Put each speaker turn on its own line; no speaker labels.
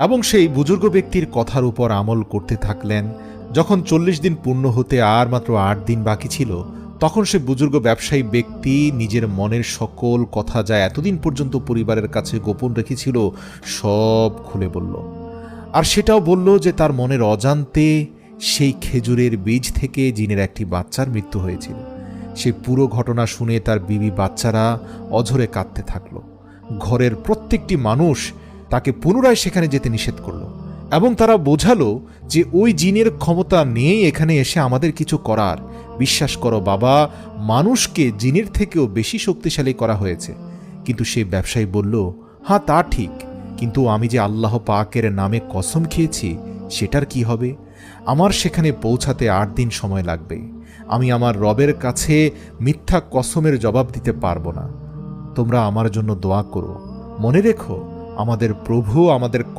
এবং সেই বুজুর্গ ব্যক্তির কথার উপর আমল করতে থাকলেন। যখন চল্লিশ দিন পূর্ণ হতে আর মাত্র আট দিন বাকি ছিল, তখন সে বুজুর্গ ব্যবসায়ী ব্যক্তি নিজের মনের সকল কথা যা এতদিন পর্যন্ত পরিবারের কাছে গোপন রেখেছিল, সব খুলে বলল। আর সেটাও বলল যে তার মনের অজান্তে সেই খেজুরের বীজ থেকে জিনের একটি বাচ্চার মৃত্যু হয়েছিল। সে পুরো ঘটনা শুনে তার বিবি বাচ্চারা অঝরে কাঁদতে থাকল। ঘরের প্রত্যেকটি মানুষ তাকে পুনরায় সেখানে যেতে নিষেধ করল। এবং তারা বোঝালো যে ওই জিনের ক্ষমতা নেই এখানে এসে আমাদের কিছু করার। বিশ্বাস করো বাবা, মানুষকে জিনের থেকেও বেশি শক্তিশালী করা হয়েছে। কিন্তু সে ব্যবসায়ী বলল হ্যাঁ তা ঠিক। কিন্তু আমি যে আল্লাহ পাকের নামে কসম খেয়েছি, সেটার কি হবে? আমার সেখানে পৌঁছাতে আট দিন সময় লাগবে। আমি আমার রবের কাছে মিথ্যা কসমের জবাব দিতে পারব না। তোমরা আমার জন্য দোয়া করো। মনে রেখো আমাদের প্রভু আমাদের